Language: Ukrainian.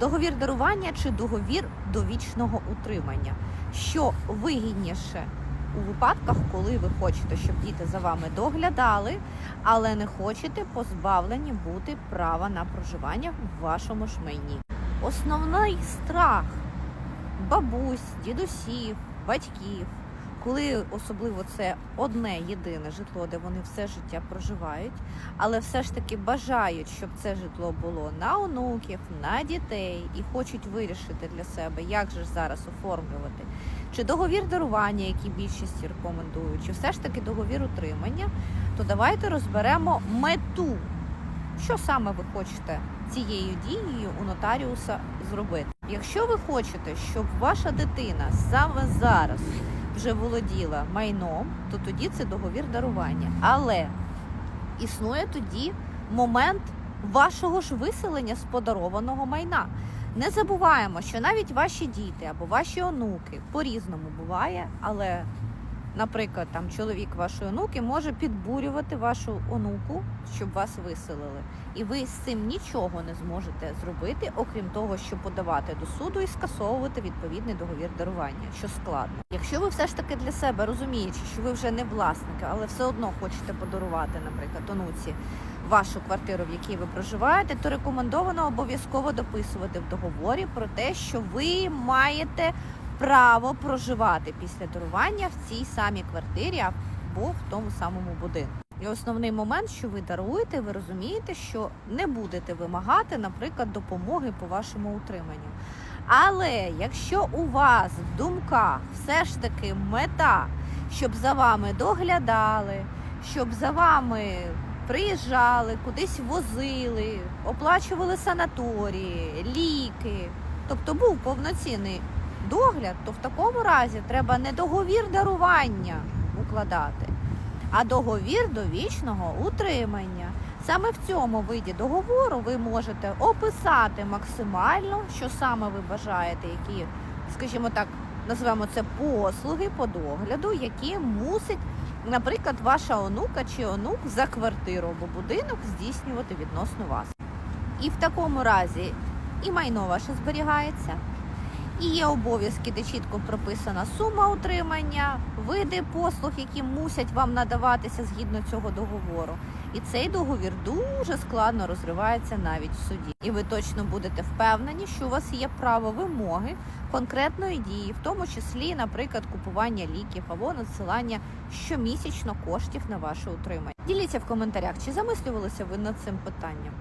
Договір дарування чи договір довічного утримання. Що вигідніше у випадках, коли ви хочете, щоб діти за вами доглядали, але не хочете позбавлені бути права на проживання в вашому ж. Основний страх бабусь, дідусів, батьків, коли особливо це одне єдине житло, де вони все життя проживають, але все ж таки бажають, щоб це житло було на онуків, на дітей і хочуть вирішити для себе, як же зараз оформлювати, чи договір дарування, який більшість рекомендують, чи все ж таки договір утримання, то давайте розберемо мету, що саме ви хочете цією дією у нотаріуса зробити. Якщо ви хочете, щоб ваша дитина саме зараз вже володіла майном, то тоді це договір дарування. Але існує тоді момент вашого ж виселення з подарованого майна. Не забуваємо, що навіть ваші діти або ваші онуки по-різному буває, але, наприклад, там чоловік вашої онуки може підбурювати вашу онуку, щоб вас виселили. І ви з цим нічого не зможете зробити, окрім того, що подавати до суду і скасовувати відповідний договір дарування, що складно. Якщо ви все ж таки для себе розуміючи, що ви вже не власники, але все одно хочете подарувати, наприклад, онуці вашу квартиру, в якій ви проживаєте, то рекомендовано обов'язково дописувати в договорі про те, що ви маєте право проживати після дарування в цій самій квартирі або в тому самому будинку. І основний момент, що ви даруєте, ви розумієте, що не будете вимагати, наприклад, допомоги по вашому утриманню. Але якщо у вас в думках все ж таки мета, щоб за вами доглядали, щоб за вами приїжджали, кудись возили, оплачували санаторії, ліки, тобто був повноцінний догляд, то в такому разі треба не договір дарування укладати, а договір довічного утримання. Саме в цьому виді договору ви можете описати максимально, що саме ви бажаєте, які, скажімо так, назвемо це послуги по догляду, які мусить, наприклад, ваша онука чи онук за квартиру або будинок здійснювати відносно вас. І в такому разі і майно ваше зберігається, і є обов'язки, де чітко прописана сума утримання, види послуг, які мусять вам надаватися згідно цього договору. І цей договір дуже складно розривається навіть в суді. І ви точно будете впевнені, що у вас є право вимоги конкретної дії, в тому числі, наприклад, купування ліків або надсилання щомісячно коштів на ваше утримання. Діліться в коментарях, чи замислювалися ви над цим питанням.